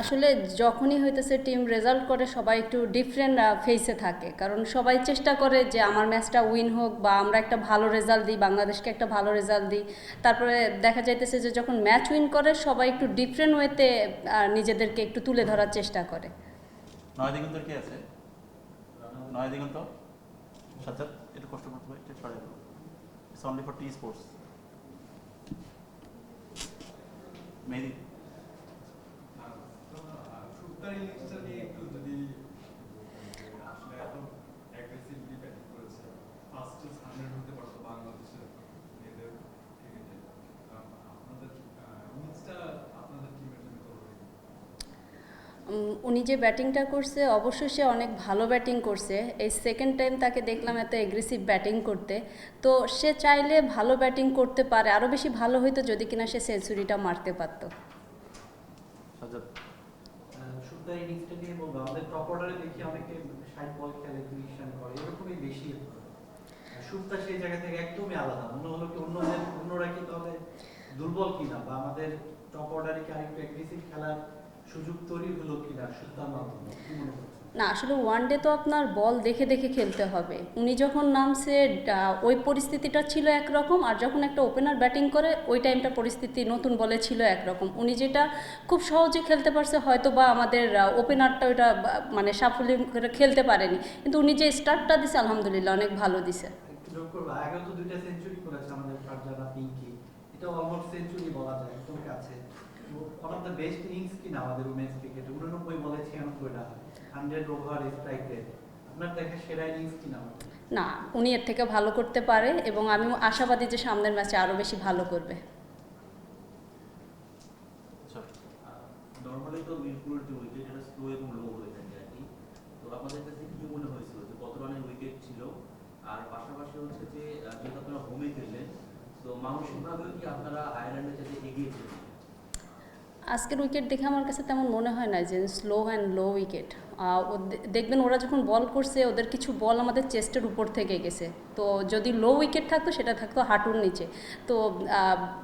আসলে যখনই হইতেছে টিম রেজাল্ট করে সবাই একটু ডিফারেন্ট ফেসে থাকে। কারণ সবাই চেষ্টা করে যে আমার ম্যাচটা উইন হোক বা আমরা একটা ভালো রেজাল্ট দিই বাংলাদেশকে একটা ভালো রেজাল্ট দিই। তারপরে দেখা যাইতেছে যে যখন ম্যাচ উইন করে সবাই একটু ডিফারেন্ট ওয়েতে নিজেদেরকে একটু তুলে ধরার চেষ্টা করে। নয় দিগন্তর কে আছে? নয় দিগন্ত সাজ্জাদ একটু কষ্ট করতে হবে একটু সরে it's only for T Sports Mehedi শুক্তার ইনিংসটা নিয়ে একটু যদি আসলে এত অ্যাগ্রেসিভলি ব্যাটিং করেছে ফার্স্ট হান্ড্রেড হতে পারতো বাংলাদেশের মেয়েদের ক্রিকেটে আপনাদের ইনিংসটা আপনাদের টিমের জন্য কতটা উম, উনি যে ব্যাটিংটা করছে অবশ্যই সে অনেক ভালো ব্যাটিং করছে। এই সেকেন্ড টাইম তাকে দেখলাম এত এগ্রেসিভ ব্যাটিং করতে। তো সে চাইলে ভালো ব্যাটিং করতে পারে। আরও বেশি ভালো হইতো যদি কিনা সে সেঞ্চুরিটা মারতে পারতো। সাজ্জাদ। শুক্তার ইনিংসটা নিয়ে বলব? আমাদের টপ অর্ডারে দেখি অনেকে ষাট বল খেলে তিরিশ রান করে। এরকমই বেশি। শুক্তা সেই জায়গা থেকে একদমই আলাদা। মনে হলো কি অন্যদের অন্যরা কি তাহলে দুর্বল কিনা? বা আমাদের টপ অর্ডারে কি আরেকটু অ্যাগ্রেসিভ খেলার সুযোগ তৈরি হলো কিনা শুক্তার মাধ্যমে কি মনে করছেন না আসলে ওয়ান ডে তো আপনার বল দেখে দেখে খেলতে হবে। উনি যখন নামছে ওই পরিস্থিতিটা ছিল একরকম আর যখন একটা ওপেনার ব্যাটিং করে ওই টাইমটা পরিস্থিতি নতুন বলে ছিল একরকম। উনি যেটা খুব সহজে খেলতে পারছে হয়তো বা আমাদের ওপেনারটা ওইটা মানে সাফল্য করে খেলতে পারেনি। কিন্তু উনি যে স্টার্টটা দিছে আলহামদুলিল্লাহ অনেক ভালো দিছে। একটু যোগ করব আগেও তো দুইটা সেঞ্চুরি করেছে আমাদের পিঙ্কি এটা অলমোস্ট সেঞ্চুরি বলা যায়। One of the best innings কিনা আমাদের উমেন্স ক্রিকেটে উননব্বই বলে ছিয়ানব্বই run hundred over strike rate আপনার দেখা সেরা ইনিংস কিনা না উনি এর থেকে ভালো করতে পারে এবং আমি আশাবাদী যে সামনের ম্যাচে আরও বেশি ভালো করবে। আচ্ছা নর্মালি তো মিরপুরের যে উইকেট এটা স্লো এবং লো হয়ে থাকে আর কি। তো আপনাদের কাছে কি মনে হয়েছিল যে কত রানের উইকেট ছিল? আর পাশাপাশি হচ্ছে যে যেহেতু আপনারা হোমে খেললেন তো মানসিকভাবে কি আপনারা ছিলেন আজকের উইকেট দেখে আমার কাছে তেমন মনে হয় না যে স্লো অ্যান্ড লো উইকেট দেখবেন ওরা যখন বল করছে ওদের কিছু বল আমাদের চেস্টের উপর থেকে গেছে। তো যদি লো উইকেট থাকতো সেটা থাকতো হাঁটুর নিচে। তো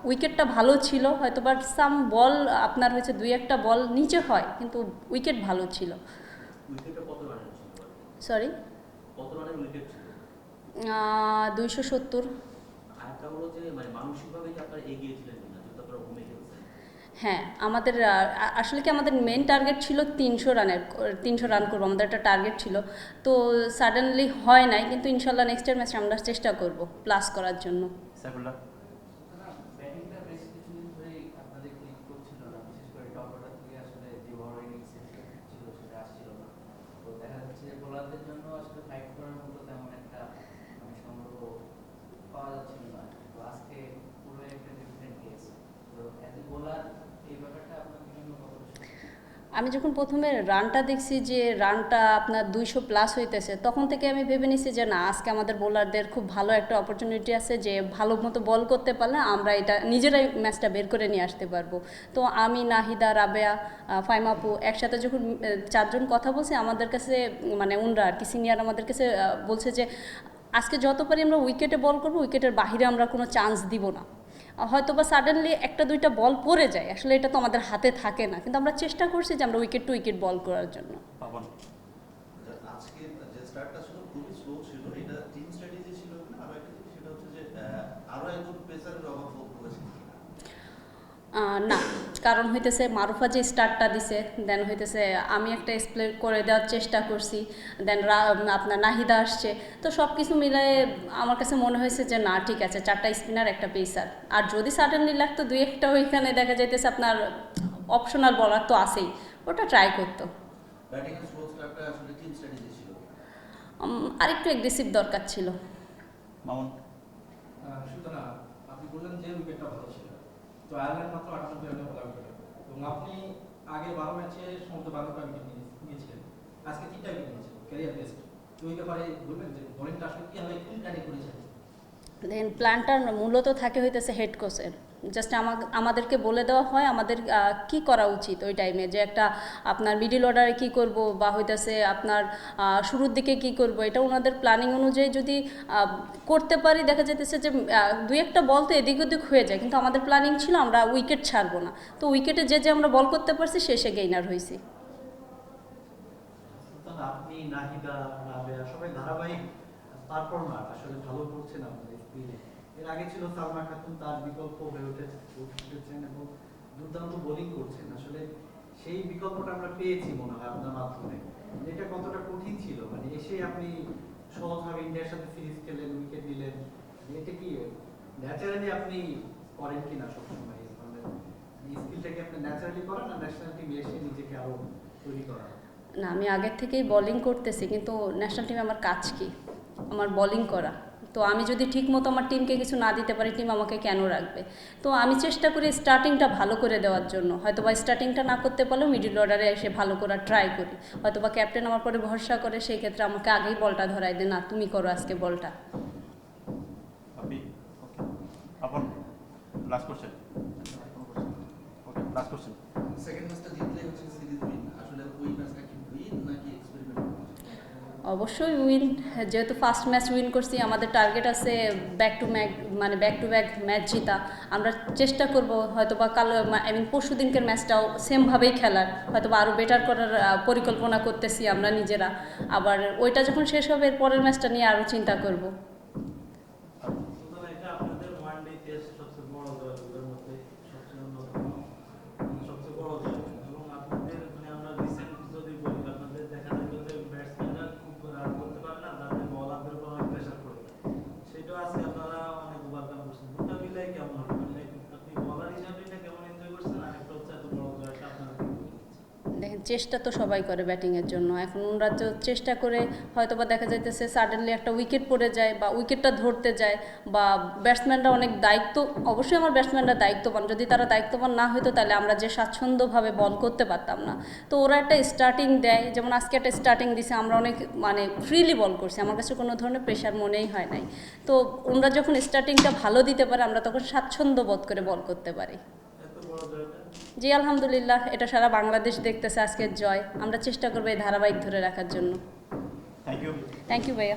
উইকেটটা ভালো ছিল হয়তো বাট সাম বল আপনার হয়েছে দুই একটা বল নিচে হয় কিন্তু উইকেট ভালো ছিল? সরি দুইশো সত্তর। মানসিকভাবে আপনারা হ্যাঁ আমাদের আসলে কি আমাদের মেন টার্গেট ছিল তিনশো রানের, তিনশো রান করব, আমাদের একটা টার্গেট ছিল। তো সাডেনলি হয় নাই, কিন্তু ইনশাল্লাহ নেক্সট ইয়ার ম্যাচে আমরা চেষ্টা করব প্লাস করার জন্য সাইফুল্লাহ ব্যাটিংটা বেশ কিছুদিন ধরেই আপনাদের ক্লিক করছিল না বিশেষ করে টপ অর্ডার থেকে আসলে যে বড় ইনিংস ছিল সেটা আসছিল না তো দেখা যাচ্ছে যে বোলারদের জন্য আসলে ফাইট করার মতো তেমন একটা মানে সংগ্রহ পাওয়া যাচ্ছিল না তো আজকে পুরো একটা ডিফারেন্ট কেস তো অ্যাজ এ বোলার এই ব্যাপারটা আপনাদের জন্য কতটা সত্যি? আমি যখন প্রথমে রানটা দেখছি যে রানটা আপনার দুইশো প্লাস হইতেছে, তখন থেকে আমি ভেবে নিছি যে না, আজকে আমাদের বোলারদের খুব ভালো একটা অপরচুনিটি আছে যে ভালো মতো বল করতে পারলে আমরা এটা নিজেরাই ম্যাচটা বের করে নিয়ে আসতে পারব। তো আমি, নাহিদা, রাবেয়া ফাইমাপু একসাথে যখন চারজন কথা বলছে, আমাদের কাছে মানে উনরা আর কি সিনিয়র আমাদের কাছে বলছে যে আজকে যত পারি আমরা উইকেটে বল করব উইকেটের বাহিরে আমরা কোনো চান্স দিব না। হয়তো বা সাডেনলি একটা দুইটা বল পড়ে যায়। আসলে এটা তো আমাদের হাতে থাকে না। কিন্তু আমরা চেষ্টা করছি যে আমরা উইকেট টু উইকেট বল করার জন্য। পাবন আজকে যে স্টার্টটা ছিল খুবই স্লো ছিল। এটা টিম স্ট্র্যাটেজি ছিল কিনা? আর একজন পেসারের অভাব না কারণ হইতেছে মারুফা যে স্টার্টটা দিছে দেন হইতেছে আমি একটা এক্সপ্লে করে দেওয়ার চেষ্টা করছি দেন আপনার নাহিদা আসছে। তো সব কিছু মিলায়ে আমার কাছে মনে হয়েছে যে না ঠিক আছে চারটা স্পিনার একটা পেসার আর যদি সাডেনলি লাগতো দুই একটা ওইখানে দেখা যাইতেছে আপনার অপশনাল বলার তো আছেই ওটা ট্রাই করতো। আরেকটু এগ্রেসিভ দরকার ছিল। মামুন? আপনি বললেন যে উইকেটটা ভালো ছিল। তো আয়ারল্যান্ড মাত্র আটানব্বই রানে করে এবং আপনি আগে বারো ম্যাচে সমস্ত বারোটা উইকেট নিয়েছিলেন। আজকে তিনটা উইকেট নিয়েছেন ক্যারিয়ার বেস্ট তো ওই ব্যাপারে বলবেন যে বোলিংটা আসলে কীভাবে, কোন করেছেন মূলত থাকে হইতেছে হেড কোচের জাস্ট আমাদেরকে বলে দেওয়া হয়, আমাদের কি করা উচিত ওই টাইমে যে একটা আপনার মিডিল অর্ডারে কি করব বা হইতেছে আপনার শুরুর দিকে কি করব? এটা ওনাদের প্ল্যানিং অনুযায়ী যদি করতে পারি, দেখা যেতেছে যে দুই একটা বল তো এদিক ওদিক হয়ে যায়, কিন্তু আমাদের প্ল্যানিং ছিল আমরা উইকেট ছাড়বো না। তো উইকেটে যে যে আমরা বল করতে পারছি শেষে গেইনার হয়েছি ধারাবাহিক এর আগে ছিল সালমা খাতুন, তার বিকল্প হয়ে উঠেছে উঠেছেন এবং দুর্দান্ত বোলিং করছেন। আসলে সেই বিকল্পটা আমরা পেয়েছি মনে হয় আপনার মাধ্যমে। এটা কতটা কঠিন ছিল? মানে এসে আপনি সহজভাবে ইন্ডিয়ার সাথে সিরিজ খেলেন উইকেট নিলেন এটা কি ন্যাচারালি আপনি করেন কিনা সবসময়? করেন না না, আমি আগের থেকেই বোলিং করতেছি, কিন্তু ন্যাশনাল টিমে আমার কাজ কি? আমার বোলিং করা। তো আমি যদি ঠিক মতো আমার টিমকে কিছু না দিতে পারি টিম আমাকে কেন রাখবে? তো আমি চেষ্টা করি স্টার্টিংটা ভালো করে দেওয়ার জন্য। হয়তো বা স্টার্টিংটা না করতে পারলেও মিডিল অর্ডারে এসে ভালো করার ট্রাই করি। হয়তো বা ক্যাপ্টেন আমার পরে ভরসা করে সেই ক্ষেত্রে আমাকে আগেই বলটা ধরাই দেয় না তুমি করো আজকে বলটা। আপনি ওকে আপন last question last question second ম্যাচটা জিতলে হচ্ছে সিরিজ উইন আসলে ওই ম্যাচটা কি উইন নাকি এক্সপেরিমেন্ট অবশ্যই উইন যেহেতু ফার্স্ট ম্যাচ উইন করছি, আমাদের টার্গেট আছে ব্যাক টু ম্যাক মানে ব্যাক টু ব্যাক ম্যাচ জিতা। আমরা চেষ্টা করব হয়তো বা কাল আই মিন পরশু দিনকের ম্যাচটাও সেমভাবেই খেলার। হয়তো বা আরও বেটার করার পরিকল্পনা করতেছি আমরা নিজেরা। আবার ওইটা যখন শেষ হবে, এর পরের ম্যাচটা নিয়ে আরও চিন্তা করব সুতরাং এটা আপনাদের ওয়ান ডে টেস্ট সবচেয়ে বড় জয় ওদের মধ্যে সবচেয়ে অন্যতম সবচেয়ে বড় জয় এবং আপনাদের মানে আমরা রিসেন্ট যদি বলি আপনাদের দেখা যাবে যে ব্যাটসম্যানরা খুব রান করতে পারে না তাদের বলারদের উপর অনেক প্রেশার পড়ে সেটাও আজকে আপনারা অনেক ওভারকাম করছেন দুটা মিলাই কেমন হবে মানে আপনি বলার হিসাবে এটা কেমন এনজয় করছেন আর একটা হচ্ছে এত বড় জয়টা আপনারা কি বলছেন? দেখেন চেষ্টা তো সবাই করে ব্যাটিংয়ের জন্য। এখন ওনারা তো চেষ্টা করে হয়তো বা দেখা যাইতেছে সাডেনলি একটা উইকেট পড়ে যায় বা উইকেটটা ধরতে যায় বা ব্যাটসম্যানরা অনেক দায়িত্ব, অবশ্যই আমার ব্যাটসম্যানরা দায়িত্ববান। যদি তারা দায়িত্ববান না হইতো তাহলে আমরা যে স্বাচ্ছন্দ্যভাবে বল করতে পারতাম না। তো ওরা একটা স্টার্টিং দেয়, যেমন আজকে একটা স্টার্টিং দিছে, আমরা অনেক মানে ফ্রিলি বল করছি, আমার কাছে কোনো ধরনের প্রেশার মনেই হয় নাই। তো ওনারা যখন স্টার্টিংটা ভালো দিতে পারে, আমরা তখন স্বাচ্ছন্দ্য বোধ করে বল করতে পারি। জি আলহামদুলিল্লাহ এটা সারা বাংলাদেশ দেখতেছে আজকের জয়। আমরা চেষ্টা করব এই ধারাবাহিক ধরে রাখার জন্য। থ্যাংক ইউ থ্যাংক ইউ ভাইয়া।